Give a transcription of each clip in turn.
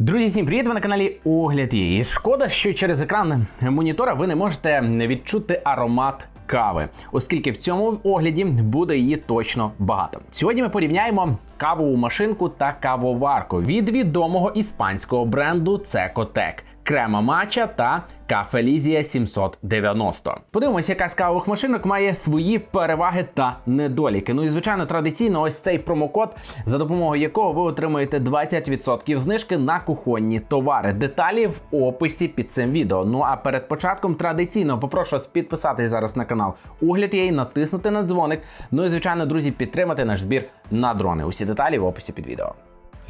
Друзі, всім привіт! Ви на каналі Огляд її. Шкода, що через екран монітора ви не можете відчути аромат кави, оскільки в цьому огляді буде її точно багато. Сьогодні ми порівняємо кавову машинку та кавоварку від відомого іспанського бренду Цекотек. Крема Мача та Кафе Лізія 790. Подивимося, яка з кавових машинок має свої переваги та недоліки. Ну і звичайно, традиційно, ось цей промокод, за допомогою якого ви отримаєте 20% знижки на кухонні товари. Деталі в описі під цим відео. Ну а перед початком традиційно попрошу вас підписатись зараз на канал Огляд є, натиснути на дзвоник. Ну і звичайно, друзі, підтримати наш збір на дрони. Усі деталі в описі під відео.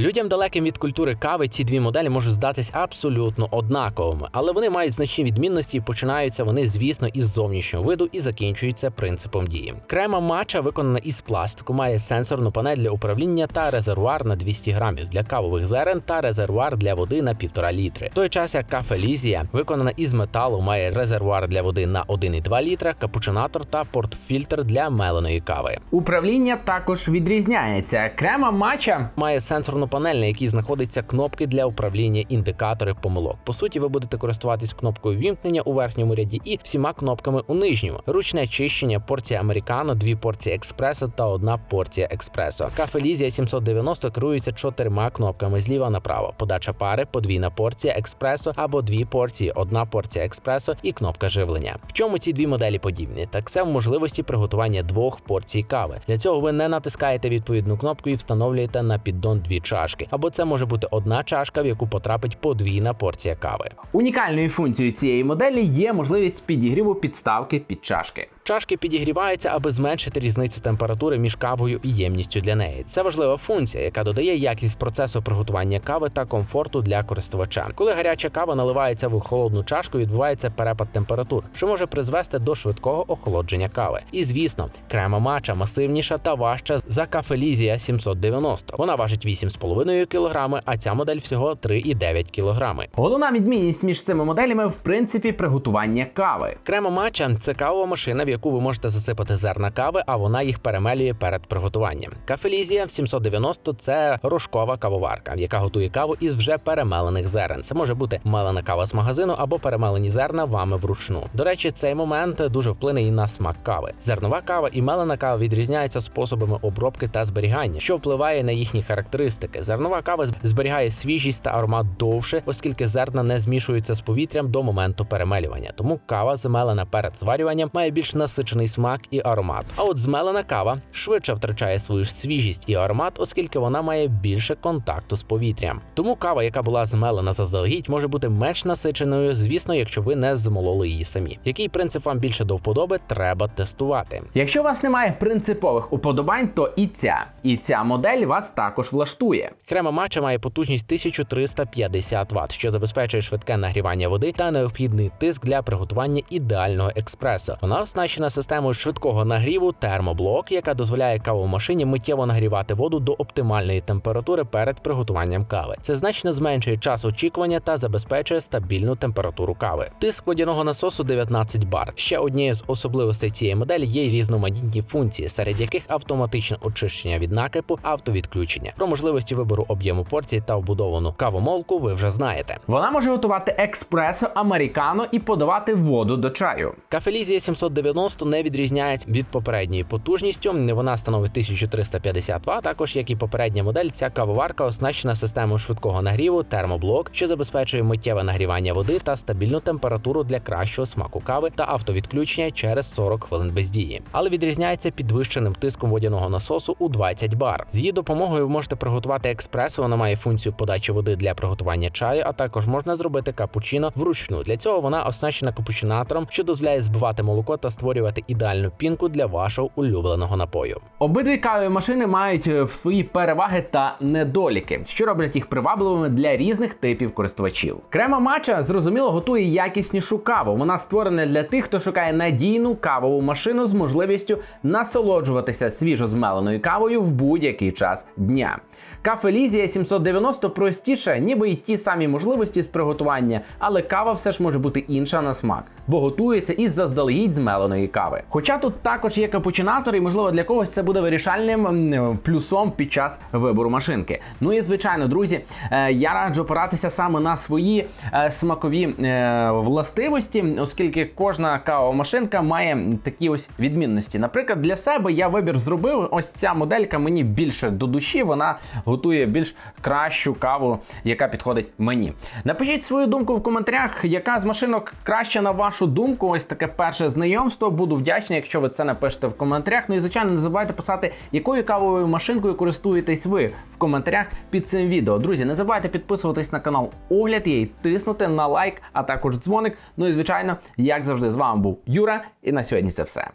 Людям далеким від культури кави ці дві моделі можуть здатись абсолютно однаковими, але вони мають значні відмінності і починаються вони, звісно, із зовнішнього виду і закінчуються принципом дії. Крема матча виконана із пластику, має сенсорну панель для управління та резервуар на 200 грамів для кавових зерен та резервуар для води на 1,5 літри. В той час як кафе Лізія виконана із металу, має резервуар для води на 1,2 літра, капучинатор та портфільтр для меленої кави. Управління також відрізняється. Крема матча має сенсорну панель, на якій знаходиться кнопки для управління індикаторів помилок. По суті, ви будете користуватись кнопкою вімкнення у верхньому ряді і всіма кнопками у нижньому. Ручне очищення, порція американо, дві порції експресо та одна порція експресо. Кафе Лізія 790 керується чотирма кнопками зліва направо. Подача пари, подвійна порція експресо або дві порції, одна порція експресо і кнопка живлення. В чому ці дві моделі подібні? Так це в можливості приготування двох порцій кави. Для цього ви не натискаєте відповідну кнопку і встановлюєте на піддон дві чашки. Або це може бути одна чашка, в яку потрапить подвійна порція кави. Унікальною функцією цієї моделі є можливість підігріву підставки під чашки. Чашки підігріваються, аби зменшити різницю температури між кавою і ємністю для неї. Це важлива функція, яка додає якість процесу приготування кави та комфорту для користувача. Коли гаряча кава наливається в холодну чашку, відбувається перепад температур, що може призвести до швидкого охолодження кави. І звісно, крема мача масивніша та важча за кафелізія 790. Вона важить 8,5 кг, а ця модель всього 3,9 кг. Головна відмінність між цими моделями в принципі приготування кави. Крема мача це кавова машина, в яку ви можете засипати зерна кави, а вона їх перемелює перед приготуванням. Кафелізія 790 це рожкова кавоварка, яка готує каву із вже перемелених зерен. Це може бути мелена кава з магазину або перемелені зерна вами вручну. До речі, цей момент дуже вплине і на смак кави. Зернова кава і мелена кава відрізняються способами обробки та зберігання, що впливає на їхні характеристики. Зернова кава зберігає свіжість та аромат довше, оскільки зерна не змішуються з повітрям до моменту перемелювання. Тому кава змелена перед зварюванням має більш насичений смак і аромат. А от змелена кава швидше втрачає свою ж свіжість і аромат, оскільки вона має більше контакту з повітрям. Тому кава, яка була змелена заздалегідь, може бути менш насиченою, звісно, якщо ви не змололи її самі. Який принцип вам більше до вподоби, треба тестувати. Якщо у вас немає принципових уподобань, то і ця, і ця модель вас також влаштує. Крема матча має потужність 1350 Вт, що забезпечує швидке нагрівання води та необхідний тиск для приготування ідеального експресо. Вона оснащена системою швидкого нагріву термоблок, яка дозволяє кавомашині миттєво нагрівати воду до оптимальної температури перед приготуванням кави. Це значно зменшує час очікування та забезпечує стабільну температуру кави. Тиск водяного насосу 19 бар. Ще однією з особливостей цієї моделі є й різноманітні функції, серед яких автоматичне очищення від накипу, автовідключення. Про можливості вибору об'єму порцій та вбудовану кавомолку ви вже знаєте. Вона може готувати експресо, американо і подавати воду до чаю. Кафелізія 790 не відрізняється від попередньої потужністю. Вона становить 1350 Вт. Також як і попередня модель, ця кавоварка оснащена системою швидкого нагріву термоблок, що забезпечує миттєве нагрівання води та стабільну температуру для кращого смаку кави та автовідключення через 40 хвилин без дії, але відрізняється підвищеним тиском водяного насосу у 20 бар. З її допомогою ви можете приготувати експресо. Вона має функцію подачі води для приготування чаю, а також можна зробити капучино вручну. Для цього вона оснащена капучинатором, що дозволяє збивати молоко та створювати ідеальну пінку для вашого улюбленого напою. Обидві кавові машини мають е, в свої переваги та недоліки, що роблять їх привабливими для різних типів користувачів. Крема матча зрозуміло готує якіснішу каву. Вона створена для тих, хто шукає надійну кавову машину з можливістю насолоджуватися свіжозмеленою кавою в будь-який час дня. Кафе Лізія 790 простіше, ніби й ті самі можливості з приготування, але кава все ж може бути інша на смак, бо готується із заздалегідь змеленої зеленої кави. Хоча тут також є капучинатор, і можливо для когось це буде вирішальним плюсом під час вибору машинки. Ну і звичайно, друзі, е, я раджу опиратися саме на свої е, смакові е, властивості, оскільки кожна кавова машинка має такі ось відмінності. Наприклад, для себе я вибір зробив. Ось ця моделька мені більше до душі. Вона готує більш кращу каву, яка підходить мені. Напишіть свою думку в коментарях, яка з машинок краще на вашу думку. Ось таке перше знайомство. Буду вдячний, якщо ви це напишете в коментарях. Ну і звичайно, не забувайте писати, якою кавовою машинкою користуєтесь ви в коментарях під цим відео. Друзі, не забувайте підписуватись на канал Огляд і тиснути на лайк, а також дзвоник. Ну і звичайно, як завжди, з вами був Юра, і на сьогодні це все.